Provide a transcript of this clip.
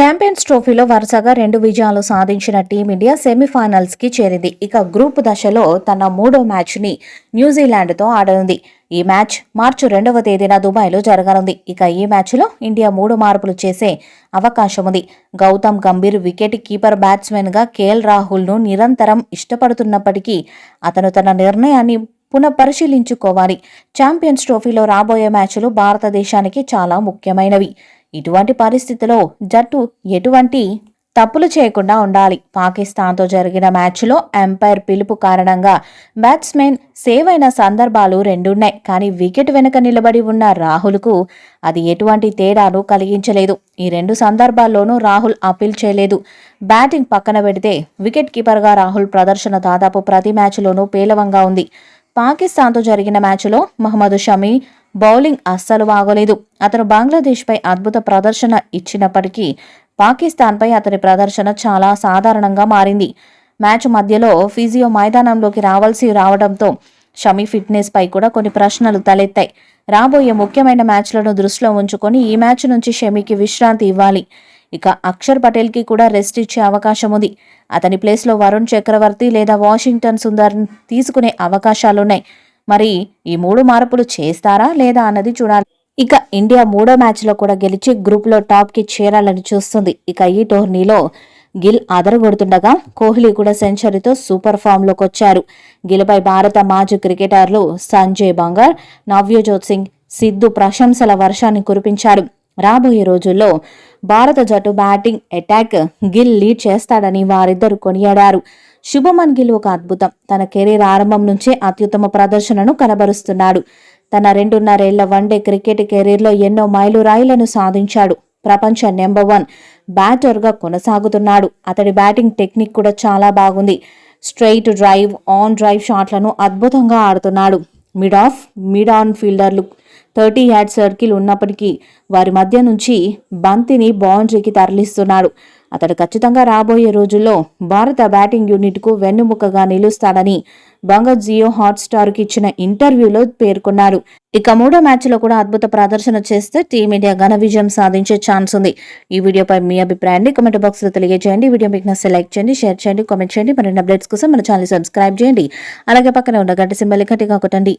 Champions ట్రోఫీలో వరుసగా రెండు విజయాలు సాధించిన టీమిండియా సెమీఫైనల్స్కి చేరింది. ఇక గ్రూప్ దశలో తన మూడో మ్యాచ్ని న్యూజిలాండ్తో ఆడనుంది. ఈ మ్యాచ్ మార్చి రెండవ తేదీన దుబాయ్లో జరగనుంది. ఇక ఈ మ్యాచ్లో ఇండియా మూడు మార్పులు చేసే అవకాశం ఉంది గౌతమ్ గంభీర్ వికెట్ కీపర్ బ్యాట్స్మెన్గా కేఎల్ రాహుల్ను నిరంతరం ఇష్టపడుతున్నప్పటికీ అతను తన నిర్ణయాన్ని పునఃపరిశీలించుకోవాలి. ఛాంపియన్స్ ట్రోఫీలో రాబోయే మ్యాచ్లు భారతదేశానికి చాలా ముఖ్యమైనవి. ఇటువంటి పరిస్థితిలో జట్టు ఎటువంటి తప్పులు చేయకుండా ఉండాలి. పాకిస్తాన్తో జరిగిన మ్యాచ్లో ఎంపైర్ పిలుపు కారణంగా బ్యాట్స్మెన్ సేవ్ అయిన సందర్భాలు రెండున్నాయి. కానీ వికెట్ వెనుక నిలబడి ఉన్న రాహుల్కు అది ఎటువంటి తేడాను కలిగించలేదు. ఈ రెండు సందర్భాల్లోనూ రాహుల్ అప్పీల్ చేయలేదు. బ్యాటింగ్ పక్కన పెడితే వికెట్ కీపర్గా రాహుల్ ప్రదర్శన దాదాపు ప్రతి మ్యాచ్లోనూ పేలవంగా ఉంది. పాకిస్తాన్తో జరిగిన మ్యాచ్లో మహమ్మద్ షమీ బౌలింగ్ అస్సలు బాగోలేదు. అతను బంగ్లాదేశ్పై అద్భుత ప్రదర్శన ఇచ్చినప్పటికీ పాకిస్తాన్పై అతని ప్రదర్శన చాలా సాధారణంగా మారింది. మ్యాచ్ మధ్యలో ఫిజియో మైదానంలోకి రావాల్సి రావడంతో షమీ ఫిట్నెస్ పై కూడా కొన్ని ప్రశ్నలు తలెత్తాయి. రాబోయే ముఖ్యమైన మ్యాచ్లను దృష్టిలో ఉంచుకొని ఈ మ్యాచ్ నుంచి షమీకి విశ్రాంతి ఇవ్వాలి. ఇక అక్షర్ పటేల్కి కూడా రెస్ట్ ఇచ్చే అవకాశం ఉంది. అతని ప్లేస్లో వరుణ్ చక్రవర్తి లేదా వాషింగ్టన్ సుందర్ తీసుకునే అవకాశాలున్నాయి. మరి ఈ మూడు మార్పులు చేస్తారా లేదా అన్నది చూడాలి. ఇక ఇండియా మూడో మ్యాచ్లో కూడా గెలిచి గ్రూప్లో టాప్కి చేరాలని చూస్తుంది. ఇక ఈ టోర్నీలో గిల్ అదరగొడుతుండగా కోహ్లీ కూడా సెంచరీతో సూపర్ ఫామ్లోకి వచ్చారు. గిల్పై భారత మాజీ క్రికెటర్లు సంజయ్ బంగార్ నవ్యజోత్ సింగ్ సిద్ధు ప్రశంసల వర్షాన్ని కురిపించారు. రాబోయే రోజుల్లో భారత జట్టు బ్యాటింగ్ అటాక్ గిల్ లీడ్ చేస్తాడని వారిద్దరు కొనియాడారు. శుభమన్ గిల్ ఒక అద్భుతం. తన కెరీర్ ఆరంభం నుంచే అత్యుత్తమ ప్రదర్శనను కనబరుస్తున్నాడు. తన రెండున్నరేళ్ళ వన్డే క్రికెట్ కెరీర్లో ఎన్నో మైలురాయిలను సాధించాడు. ప్రపంచ నెంబర్ వన్ బ్యాటర్గా కొనసాగుతున్నాడు. అతడి బ్యాటింగ్ టెక్నిక్ కూడా చాలా బాగుంది. స్ట్రైట్ డ్రైవ్ ఆన్ డ్రైవ్ షాట్లను అద్భుతంగా ఆడుతున్నాడు. మిడ్ ఆఫ్ మిడ్ ఆన్ ఫీల్డర్లు థర్టీ యాడ్ సర్కిల్ ఉన్నప్పటికీ వారి మధ్య నుంచి బంతిని బౌండరీకి తరలిస్తున్నాడు. అతడు ఖచ్చితంగా రాబోయే రోజుల్లో భారత బ్యాటింగ్ యూనిట్కు వెన్నుముకగా నిలుస్తాడని బంగర్ జియో హాట్స్టార్కి ఇచ్చిన ఇంటర్వ్యూలో పేర్కొన్నారు. ఇక మూడో మ్యాచ్లో కూడా అద్భుత ప్రదర్శన చేస్తే టీమిండియా ఘన విజయం సాధించే ఛాన్స్ ఉంది. ఈ వీడియోపై మీ అభిప్రాయాన్ని కామెంట్ బాక్స్లో తెలియజేయండి. వీడియో మీకు నచ్చితే లైక్ చేయండి షేర్ చేయండి కామెంట్ చేయండి. మరిన్ని అప్డేట్స్ కోసం మన ఛానల్ సబ్స్క్రైబ్ చేయండి. అలాగే పక్కనే ఉన్న గంట సింబల్ గట్టిగా కొట్టండి.